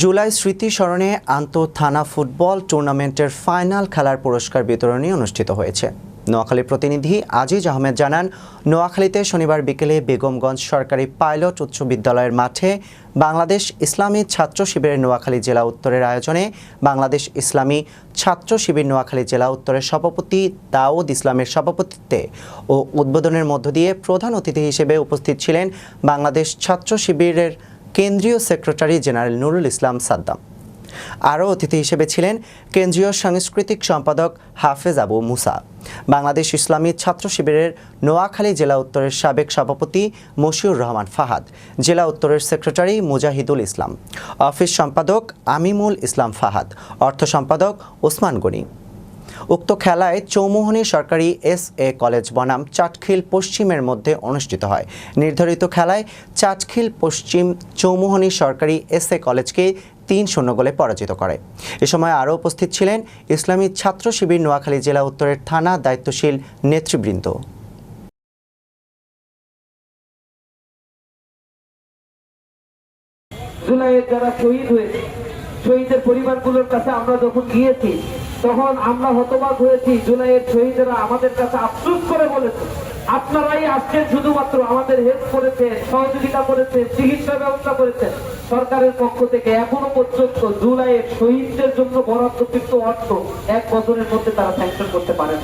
জুলাই স্মৃতি স্মরণে আন্ত থানা ফুটবল টুর্নামেন্টের ফাইনাল খেলার পুরস্কার বিতরণী অনুষ্ঠিত হয়েছে। নোয়াখালীর প্রতিনিধি আজিজ আহমেদ জানান, নোয়াখালীতে শনিবার বিকেলে বেগমগঞ্জ সরকারি পাইলট উচ্চ বিদ্যালয়ের মাঠে বাংলাদেশ ইসলামী ছাত্র শিবিরের নোয়াখালী জেলা উত্তরের আয়োজনে বাংলাদেশ ইসলামী ছাত্র শিবির নোয়াখালী জেলা উত্তরের সভাপতি দাউদ ইসলামের সভাপতিত্বে ও উদ্বোধনের মধ্য দিয়ে প্রধান অতিথি হিসেবে উপস্থিত ছিলেন বাংলাদেশ ছাত্র শিবিরের কেন্দ্রীয় সেক্রেটারি জেনারেল নুরুল ইসলাম সাদ্দাম। আরও অতিথি হিসেবে ছিলেন কেন্দ্রীয় সাংস্কৃতিক সম্পাদক হাফেজ আবু মুসা। বাংলাদেশ ইসলামী ছাত্র শিবিরের নোয়াখালী জেলা উত্তরের সাবেক সভাপতি মশিউর রহমান ফাহাদ, জেলা উত্তরের সেক্রেটারি মুজাহিদুল ইসলাম। অফিস সম্পাদক আমিমুল ইসলাম ফাহাদ, অর্থ সম্পাদক ওসমান গনি। উক্ত খেলায় চৌমোহনী সরকারি এস এ কলেজ বনাম চাটখিল পশ্চিমের মধ্যে অনুষ্ঠিত হয়। নির্ধারিত খেলায় চাটখিল পশ্চিম চৌমোহনী সরকারি এস এ কলেজকে তিন শূন্য গোলে পরাজিত করে। এ সময় আরও উপস্থিত ছিলেন ইসলামী ছাত্র শিবির নোয়াখালী জেলা উত্তরের থানা দায়িত্বশীল নেতৃবৃন্দ। যারা শহীদ হয়েছে, শহীদের পরিবারগুলোর কাছে আমরা যখন গিয়েছি তখন আমরা হতবাক হয়েছি জুলাইয়ের শহীদেরা আমাদের কাছে আফসোস করে বলেছে, আপনারাই আজকে শুধুমাত্র আমাদের হেল্প করেছে, সহযোগিতা করেছে, চিকিৎসা ব্যবস্থা করেছে। সরকারের পক্ষ থেকে এখনও পর্যন্ত জুলাইয়ের শহীদদের জন্য বরাদ্দকৃত অর্থ এক বছরের মধ্যে তারা স্যাংশন করতে পারেন।